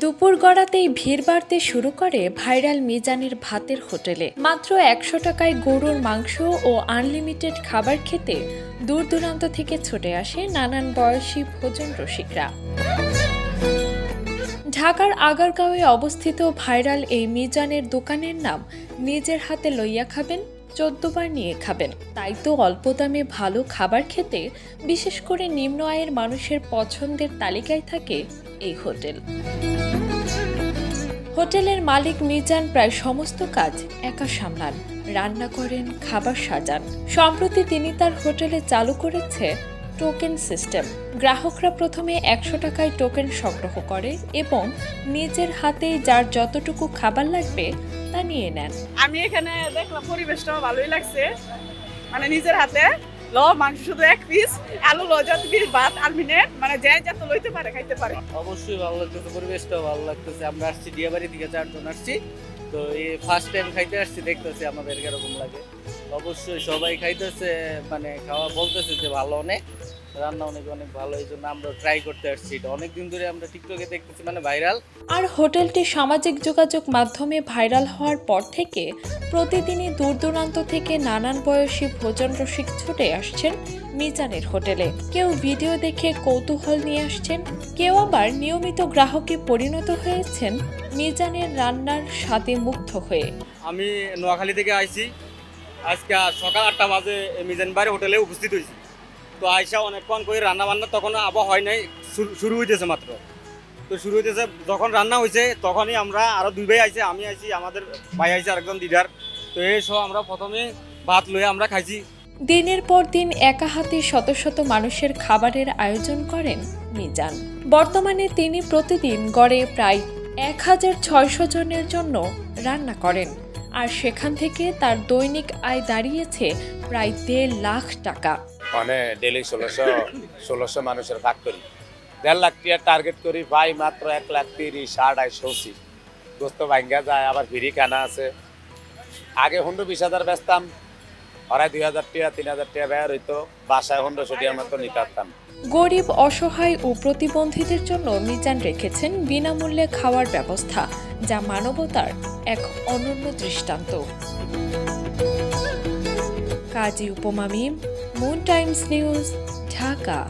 দুপুর গড়াতেই ভিড় বাড়তে শুরু করে ভাইরাল মিজানের ভাতের হোটেলে। মাত্র একশো টাকায় গরুর মাংস ও আনলিমিটেড খাবার খেতে দূর দূরান্ত থেকে ছুটে আসে নানান বয়সী ভোজন রসিকরা। ঢাকার আগারগাঁওয়ে অবস্থিত ভাইরাল এই মিজানের দোকানের নাম নিজের হাতে লইয়া খাবেন, চোদ্দবার নিয়ে খাবেন। তাই তো অল্প দামে ভালো খাবার খেতে, বিশেষ করে নিম্ন আয়ের মানুষের পছন্দের তালিকায় থাকে এই হোটেল। হোটেলের মালিক মিজান প্রায় সমস্ত কাজ একা সামলান। রান্না করেন, খাবার সাজান। সম্প্রতি তিনি তার হোটেলে চালু করেছে টোকেন সিস্টেম। গ্রাহকরা প্রথমে একশো টাকায় টোকেন সংগ্রহ করে এবং নিজের হাতে যার যতটুকু খাবার লাগবে তা নিয়ে নেন। আমি এখানে দেখলাম পরিবেশটাও ভালোই লাগছে। মানে নিজের হাতে ল, মাংস শুধু এক পিস আলু ল যত পিস ভাত, আর মিনিট মানে যে যত লইতে পারে, খাইতে পারে। অবশ্যই ভালো লাগতেছে পরিবেশটাও ভালো লাগতেছে। আমরা আসছি ডিয়াবাড়ি থেকে চারজন আসছি। তো এই ফার্স্ট টাইম খাইতে আসছি, দেখতেছি আমাদের এরকম লাগে। অবশ্যই সবাই খাইতেছে মানে খাওয়া বলতেছে যে ভালো অনেক। রান্না অনেক অনেক ভালো এই জন্য আমরা ট্রাই করতে আসছি। এটা অনেকদিন ধরে আমরা টিকটকে দেখতেছি মানে ভাইরাল আর হোটেলটি সামাজিক যোগাযোগ মাধ্যমে ভাইরাল হওয়ার পর থেকে প্রতিদিনই দূর দূরান্ত থেকে নানান বয়সী ভোজন রসিক ছুটে আসছেন মিজানের হোটেলে। কেউ ভিডিও দেখে কৌতূহল নিয়ে আসছেন কেউ আবার নিয়মিত গ্রাহকে পরিণত হয়েছেন মিজানের রান্নার স্বাদে মুগ্ধ হয়ে। আমি নোয়াখালী থেকে আইছি। আজকে সকাল আটটা বাজে মিজান বাড়ি হোটেলে উপস্থিত হয়েছি। তো আইসা অনেকক্ষণ করে রান্না বান্না তখন আবার হয় নাই, শুরু- হইতেছে মাত্র। তো শুরু হইতেছে, যখন রান্না হয়েছে তখনই আমরা আরও দুই ভাই আইছে, আমি আইছি, আমাদের ভাই আইছে, আরেকজন দিদার। তো এই সব আমরা প্রথমে ভাত লয়ে আমরা খাইছি। দিনের পর দিন একা হাতে শত শত মানুষের খাবারের আয়োজন করেন মিজান। বর্তমানে তিনি প্রতিদিন গড়ে প্রায় এক হাজার ছয়শো জনের জন্য রান্না করেন। আর সেখান থেকে তার দৈনিক আয় দাঁড়িয়েছে প্রায় দেড় লাখ টাকা। মানে ডেলি ষোলোশো ষোলোশো মানুষের ভাগ করি। দেড় লাখ টিয়ার টার্গেট করি, ভাই মাত্র এক লাখ তিরিশ, আড়াই সৌসি দোস্ত ভাঙ্গা যায়, আবার ভিড়ি কানা আছে। আগে হুন্ডু বিশ হাজার বেচতাম ওরাই দুই হাজার টিয়া তিন হাজার টিয়া ব্যয় হইতো বাসায় হুন্ডোশো টিয়ার মতো নিতে পারতাম। গরিব, অসহায় ও প্রতিবন্ধীদের জন্য মিজান রেখেছেন বিনামূল্যে খাওয়ার ব্যবস্থা, যা মানবতার এক অনন্য দৃষ্টান্ত। Kazi Upoma Mim, Moon Times News, Dhaka.